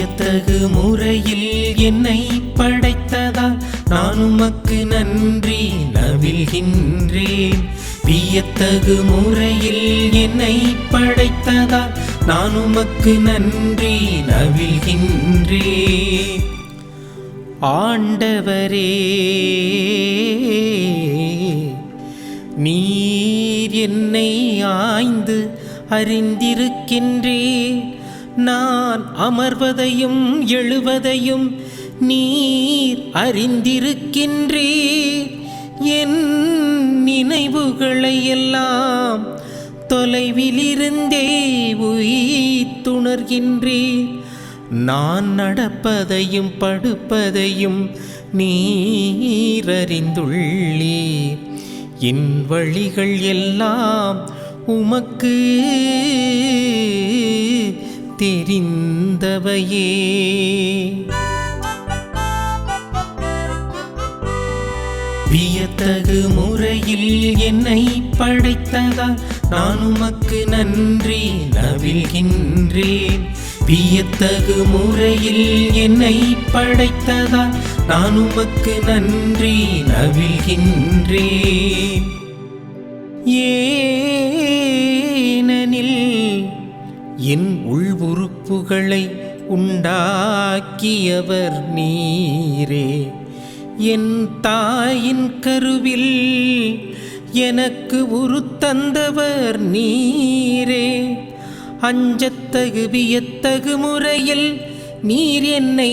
வியத்தகு முறையில் என்னை படைத்ததால் நான் உமக்கு நன்றி நவில்கின்றேன் வியத்தகு முறையில் என்னை படைத்ததால் நான் உமக்கு நன்றி நவில்கின்றேன் ஆண்டவரே நீர் என்னை ஆய்ந்து அறிந்திருக்கின்றேன் நான் அமர்வதையும் எழுவதையும் நீர் அறிந்திருக்கின்றே என் நினைவுகளை எல்லாம் தொலைவிலிருந்தே உயிர்த்துணர்கின்றேன் நான் நடப்பதையும் படுப்பதையும் நீரறிந்துள்ளீர் என் வழிகள் எல்லாம் உமக்கு தெரிந்தவையே. வியத்தகு முறையில் என்னை படைத்ததால் நான் உமக்கு நன்றி நவில்கின்றேன் வியத்தகு முறையில் என்னை படைத்ததால் நான் உமக்கு நன்றி நவில்கின்றேன் ஏனெனில் என் உள் புகழை உண்டாக்கியவர் நீரே. என் தாயின் கருவில் எனக்கு உருத்தந்தவர் நீரே. அஞ்சத்தகு வியத்தகு முறையில் நீர் என்னை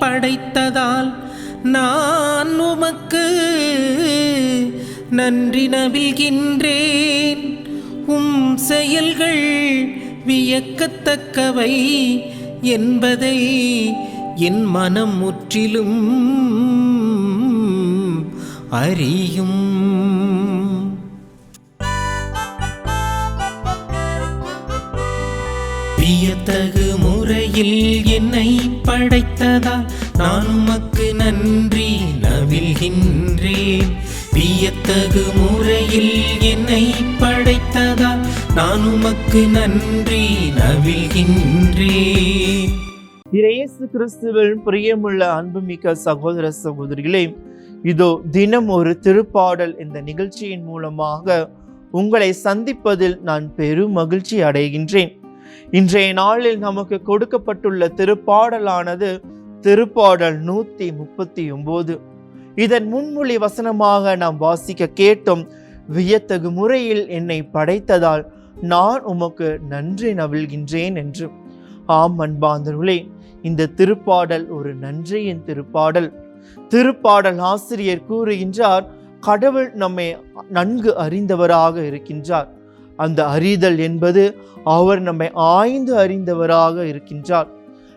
படைத்ததால் நான் உமக்கு நன்றி நவில்கின்றேன் உம் செயல்கள் வியக்கத்தக்கவை என்பதை என் மனம் முற்றிலும் அறியும். வியத்தகு முறையில் என்னை படைத்ததால் நான் உமக்கு நன்றி நவில்கின்றேன் வியத்தகு முறையில் என்னை படைத்ததால் நான் உமக்கு நன்றி நவில்கின்றேன் இயேசு கிறிஸ்துவின் பிரியமுள்ள அன்புமிக்க சகோதர சகோதரிகளே இதோ தினம் ஒரு திருப்பாடல் இந்த நிகழ்ச்சியின் மூலமாக உங்களை சந்திப்பதில் நான் பெரும் மகிழ்ச்சி அடைகின்றேன். இன்றைய நாளில் நமக்கு கொடுக்கப்பட்டுள்ள திருப்பாடலானது திருப்பாடல் நூத்தி முப்பத்தி ஒன்பது இதன் முன்மொழி வசனமாக நாம் வாசிக்க கேட்டோம் வியத்தகு முறையில் என்னை படைத்ததால் நான் உமக்கு நன்றி நவிழ்கின்றேன் என்று. ஆம் அன்பாந்தர்களே இந்த திருப்பாடல் ஒரு நன்றியின் திருப்பாடல். திருப்பாடல் ஆசிரியர் கூறுகின்றார் கடவுள் நம்மை நன்கு அறிந்தவராக இருக்கின்றார். அந்த அறிதல் என்பது அவர் நம்மை ஆய்ந்து அறிந்தவராக இருக்கின்றார்.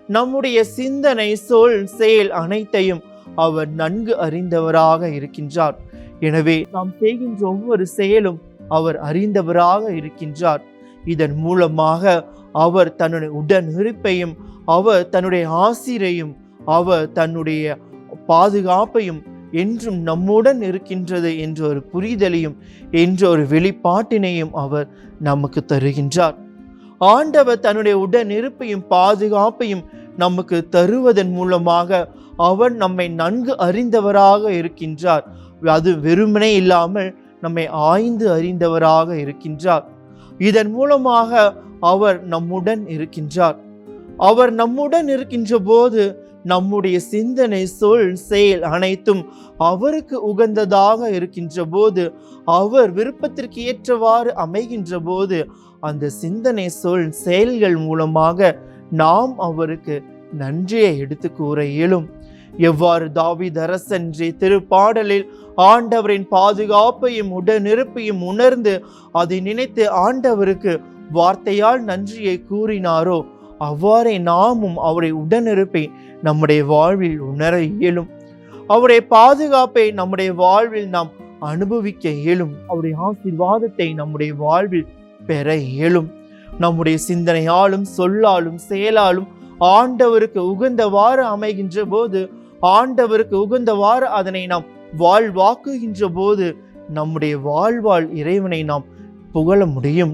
நம்முடைய சிந்தனை சொல் செயல் அனைத்தையும் அவர் நன்கு அறிந்தவராக இருக்கின்றார். எனவே நாம் செய்கின்ற ஒவ்வொரு செயலும் அவர் அறிந்தவராக இருக்கின்றார். இதன் மூலமாக அவர் தன்னுடைய உடனிருப்பையும் அவர் தன்னுடைய ஆசிரையும் அவர் தன்னுடைய பாதுகாப்பையும் என்றும் நம்முடன் இருக்கின்றது என்ற ஒரு புரிதலையும் என்ற ஒரு வெளிப்பாட்டினையும் அவர் நமக்கு தருகின்றார். ஆண்டவர் தன்னுடைய உடன் இருப்பையும் பாதுகாப்பையும் நமக்கு தருவதன் மூலமாக அவர் நம்மை நன்கு அறிந்தவராக இருக்கின்றார். அது வெறுமனே இல்லாமல் நம்மை ஆய்ந்து அறிந்தவராக இருக்கின்றார். இதன் மூலமாக அவர் நம்முடன் இருக்கின்றார். அவர் நம்முடன் இருக்கின்ற போது நம்முடைய சிந்தனை சொல் செயல் அனைத்தும் அவருக்கு உகந்ததாக இருக்கின்ற போது அவர் விருப்பத்திற்கு ஏற்றவாறு அமைகின்ற போது அந்த சிந்தனை சொல் செயல்கள் மூலமாக நாம் அவருக்கு நன்றியை எடுத்து கூற இயலும். எவ்வாறு தாவீது அரசன் திருப்பாடலில் ஆண்டவரின் பாதுகாப்பையும் உடனிருப்பையும் உணர்ந்து அதை நினைத்து ஆண்டவருக்கு வார்த்தையால் நன்றியை கூறினாரோ அவ்வாறே நாமும் அவருடைய உடனிருப்பை நம்முடைய வாழ்வில் உணர இயலும். அவருடைய பாதுகாப்பை நம்முடைய வாழ்வில் நாம் அனுபவிக்க இயலும். அவருடைய ஆசீர்வாதத்தை நம்முடைய வாழ்வில் பெற இயலும். நம்முடைய சிந்தனையாலும் சொல்லாலும் செயலாலும் ஆண்டவருக்கு உகந்தவாறு அமைகின்ற போது ஆண்டவருக்கு உகந்தவாறு அதனை நாம் வாழ்வாக்குகின்ற போது நம்முடைய வாழ்வாள் இறைவனை நாம் புகழ முடியும்.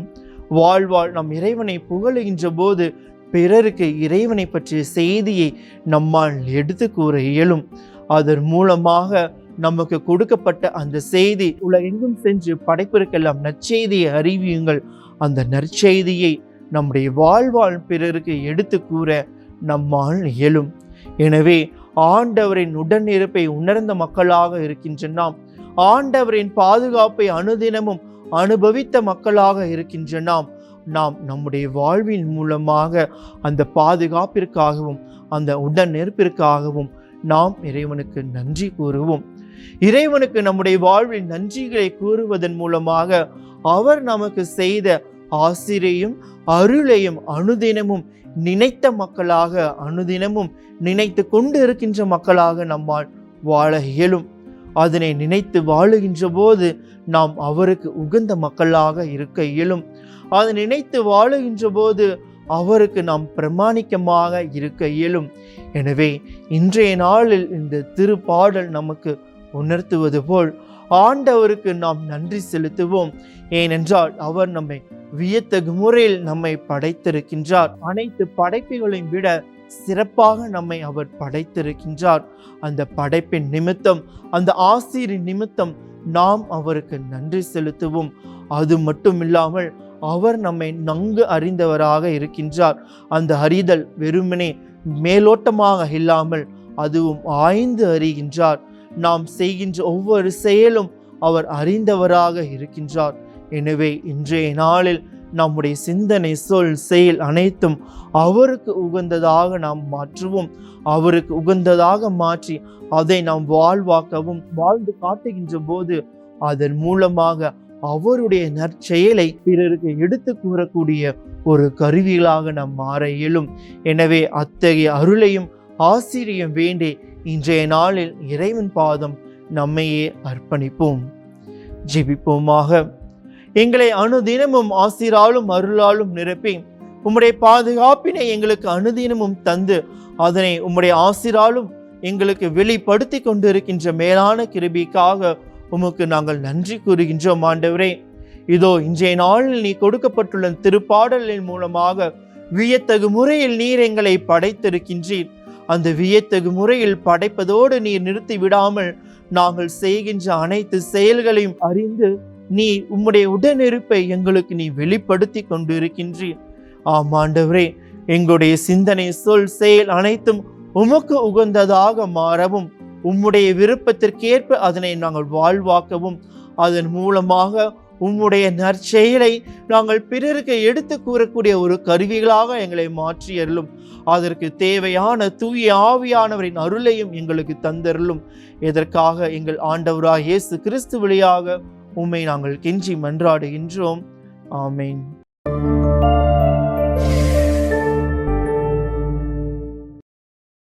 வாழ்வாள் நம் இறைவனை புகழுகின்ற போது பிறருக்கு இறைவனை பற்றிய செய்தியை நம்மால் எடுத்து கூற இயலும். அதன் மூலமாக நமக்கு கொடுக்கப்பட்ட அந்த செய்தி உலகெங்கும் சென்று படைப்பிற்கெல்லாம் நற்செய்தியை அறிவியுங்கள். அந்த நற்செய்தியை நம்முடைய வாழ்வாழ் பிறருக்கு எடுத்து கூற நம்மால் இயலும். எனவே ஆண்டவரின் உடனிருப்பை உணர்ந்த மக்களாக இருக்கின்ற நாம் ஆண்டவரின் பாதுகாப்பை அனுதினமும் அனுபவித்த மக்களாக இருக்கின்ற நாம் நாம் நம்முடைய வாழ்வின் மூலமாக அந்த பாதுகாப்பிற்காகவும் அந்த உடனிருப்பிற்காகவும் நாம் இறைவனுக்கு நன்றி கூறுவோம். இறைவனுக்கு நம்முடைய வாழ்வில் நன்றிகளை கூறுவதன் மூலமாக அவர் நமக்கு செய்த ஆசிரியையும் அருளையும் அனுதினமும் நினைத்த மக்களாக அனுதினமும் நினைத்து கொண்டு இருக்கின்ற மக்களாக நம்மால் வாழ இயலும். அதனை நினைத்து வாழுகின்ற போது நாம் அவருக்கு உகந்த மக்களாக இருக்க இயலும். அதை நினைத்து வாழுகின்ற போது அவருக்கு நாம் பிரமாணிக்கமாக இருக்க இயலும். எனவே இன்றைய நாளில் இந்த திருப்பாடல் நமக்கு உணர்த்துவது போல் ஆண்டவருக்கு நாம் நன்றி செலுத்துவோம். ஏனென்றால் அவர் நம்மை வியத்தகு முறையில் நம்மை படைத்திருக்கின்றார். அனைத்து படைப்புகளையும் விட சிறப்பாக நம்மை அவர் படைத்திருக்கின்றார். அந்த படைப்பின் நிமித்தம் அந்த ஆசிரியர் நிமித்தம் நாம் அவருக்கு நன்றி செலுத்துவோம். அது மட்டும் இல்லாமல் அவர் நம்மை நன்கு அறிந்தவராக இருக்கின்றார். அந்த அறிதல் வெறுமனே மேலோட்டமாக இல்லாமல் அதுவும் ஆய்ந்து அறிகின்றார். நாம் செய்கின்ற ஒவ்வொரு செயலும் அவர் அறிந்தவராக இருக்கின்றார். எனவே இன்றைய நாளில் நம்முடைய சிந்தனை சொல் செயல் அனைத்தும் அவருக்கு உகந்ததாக நாம் மாற்றுவோம். அவருக்கு உகந்ததாக மாற்றி அதை நாம் வாழ்வாக்கவும் வாழ்ந்து காட்டுகின்ற போது அதன் மூலமாக அவருடைய நற்செயலை பிறருக்கு எடுத்து கூறக்கூடிய ஒரு கருவிகளாக நாம் மாற இயலும். எனவே அத்தகைய அருளையும் ஆசிரியம் வேண்டி இன்றைய நாளில் இறைவன் பாதம் நம்மையே அர்ப்பணிப்போம். ஜெபிப்போமாக. எங்களை அனுதினமும் ஆசிராலும் அருளாலும் நிரப்பி உம்முடைய பாதுகாப்பினை எங்களுக்கு அனுதினமும் தந்து அதனை உம்முடைய ஆசிராலும் எங்களுக்கு வெளிப்படுத்தி கொண்டிருக்கின்ற மேலான கிருபிக்காக உமக்கு நாங்கள் நன்றி கூறுகின்றோம் ஆண்டவரே. இதோ இன்றைய நாளில் நீ கொடுக்கப்பட்டுள்ள திருப்பாடலின் மூலமாக வியத்தகு முறையில் நீர் எங்களை படைத்திருக்கின்றீர். அந்த வியத்தகு முறையில் படைப்பதோடு நீர் நிறுத்தி விடாமல் நாங்கள் செய்கின்ற அனைத்து செயல்களையும் அறிந்து நீ உம்முடைய உடனிருப்பை எங்களுக்கு நீ வெளிப்படுத்தி கொண்டு ஆமாண்டவரே எங்களுடைய சிந்தனை சொல் செயல் அனைத்தும் உமக்கு உகந்ததாக மாறவும் உம்முடைய விருப்பத்திற்கேற்ப அதனை நாங்கள் வாழ்வாக்கவும் அதன் மூலமாக உம்முடைய நற்செயலை நாங்கள் பிறருக்கு எடுத்து கூறக்கூடிய ஒரு கருவிகளாக எங்களை மாற்றியருளும் அதற்கு தேவையான தூய ஆவியானவரின் அருளையும் எங்களுக்கு தந்தருளும். இதற்காக எங்கள் ஆண்டவராக இயேசு கிறிஸ்து வழியாக உம்மை நாங்கள் கெஞ்சி மன்றாடுகின்றோம். ஆமேன்.